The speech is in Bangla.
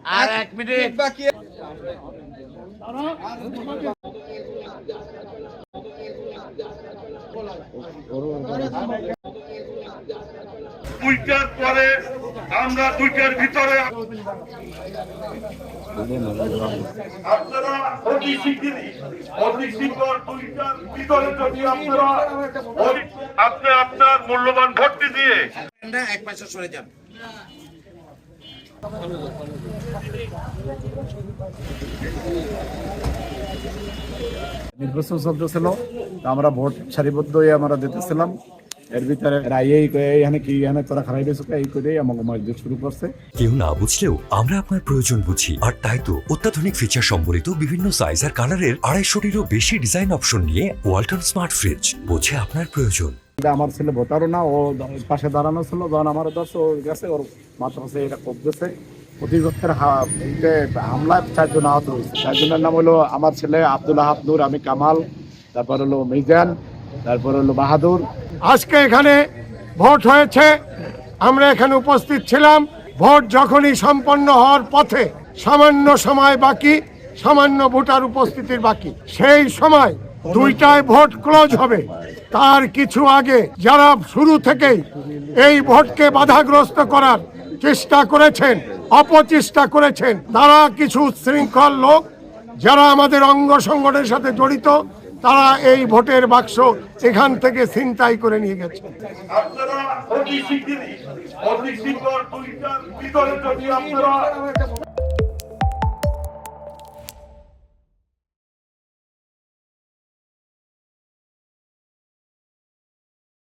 আর এক মিনিট। বাকি দুইটার পরে আমরা দুইটার ভিতরে আপনারা অতি শিগগিরই অতি শীঘ্র দুইটার ভিতরে যদি আপনারা আপনি আপনার মূল্যবান ভোটটি দিয়ে এক পাশে সরে যান। নির্বাচন আমরা ভোট সারিবদ্ধ আমরা দিতেছিলাম। এর ভিতরে এই কয়ে, এইখানে কি এখানে তোরা এই আমাকে শুরু করছে। কেউ না বুঝলেও আমরা আপনার প্রয়োজন বুঝি। আর তাই তো অত্যাধুনিক ফিচার সম্বলিত বিভিন্ন সাইজ আর কালারের আড়াইশোটিরও বেশি ডিজাইন অপশন নিয়ে ওয়ালটন স্মার্ট ফ্রিজ বোঝে আপনার প্রয়োজন। আমার ছেলে ভোটারও না, ও পাশে দাঁড়ানো ছিল, যখন আমার দশ ও গেছে, ওর মাথা পাশে এটা কোপ গেছে অতিরিক্তের হামলায় চারজন আহত হয়েছে। চারজনের নাম হলো আমার ছেলে আব্দুল আহাবদুর আমি কামাল, তারপর হলো মিজান, তারপর হলো বাহাদুর। আজকে এখানে ভোট হয়েছে, আমরা এখানে উপস্থিত ছিলাম। ভোট যখনই সম্পন্ন হওয়ার পথে সামান্য সময় বাকি, সামান্য ভোটার উপস্থিতির বাকি। সেই সময় দুইটায় ভোট ক্লোজ হবে। তার কিছু আগে যারা শুরু থেকেই এই ভোটকে বাধাগ্রস্ত করার চেষ্টা করেছেন, অপচেষ্টা করেছেন, তারা কিছু শৃঙ্খল লোক যারা আমাদের অঙ্গ সংগঠনের সাথে জড়িত, তারা এই ভোটের বাক্স এখান থেকে ছিনতাই করে নিয়ে গেছে। আপনারা